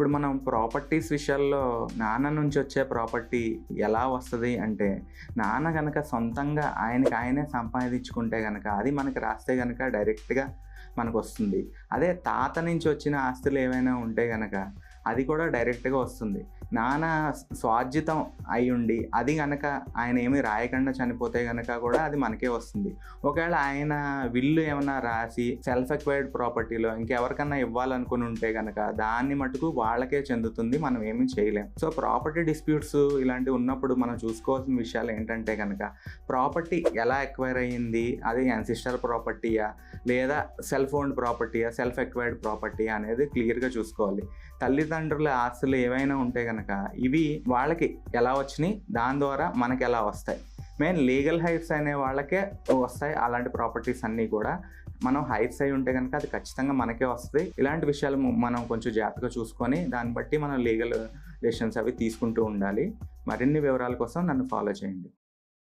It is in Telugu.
ఇప్పుడు మనం ప్రాపర్టీస్ విషయాల్లో నాన్న నుంచి వచ్చే ప్రాపర్టీ ఎలా వస్తుంది అంటే నాన్న కనుక సొంతంగా ఆయనకి ఆయనే సంపాదించుకుంటే కనుక అది మనకి రాస్తే కనుక డైరెక్ట్గా మనకు వస్తుంది అదే తాత నుంచి వచ్చిన ఆస్తులు ఏమైనా ఉంటే కనుక అది కూడా డైరెక్ట్గా వస్తుంది. నాన్న స్వార్జితం అయి ఉండి అది కనుక ఆయన ఏమి రాయకుండా చనిపోతే కనుక కూడా అది మనకే వస్తుంది. ఒకవేళ ఆయన విల్లు ఏమైనా రాసి సెల్ఫ్ ఎక్వైర్డ్ ప్రాపర్టీలో ఇంకెవరికన్నా ఇవ్వాలనుకుని ఉంటే కనుక దాన్ని మటుకు వాళ్ళకే చెందుతుంది మనం ఏమీ చేయలేం. సో ప్రాపర్టీ డిస్ప్యూట్స్ ఇలాంటివి ఉన్నప్పుడు మనం చూసుకోవాల్సిన విషయాలు ఏంటంటే కనుక ప్రాపర్టీ ఎలా ఎక్వైర్ అయ్యింది? అది యాన్సిస్టర్ ప్రాపర్టీయా లేదా సెల్ఫ్ ఓన్డ్ ప్రాపర్టీయా సెల్ఫ్ ఎక్వైర్డ్ ప్రాపర్టీ అనేది క్లియర్గా చూసుకోవాలి. తల్లిదండ్రుల ఆస్తులు ఏవైనా ఉంటే కనుక కనుక ఇవి వాళ్ళకి ఎలా వచ్చినాయి? దాని ద్వారా మనకి ఎలా వస్తాయి? మెయిన్ లీగల్ హైట్స్ అనే వాళ్ళకే వస్తాయి. అలాంటి ప్రాపర్టీస్ అన్నీ కూడా మనం హైట్స్ అయి ఉంటే కనుక అది ఖచ్చితంగా మనకే వస్తుంది. ఇలాంటి విషయాలు మనం కొంచెం జాగ్రత్తగా చూసుకొని దాన్ని బట్టి మనం లీగల్ డెసిషన్స్ అవి తీసుకుంటూ ఉండాలి. మరిన్ని వివరాల కోసం నన్ను ఫాలో చేయండి.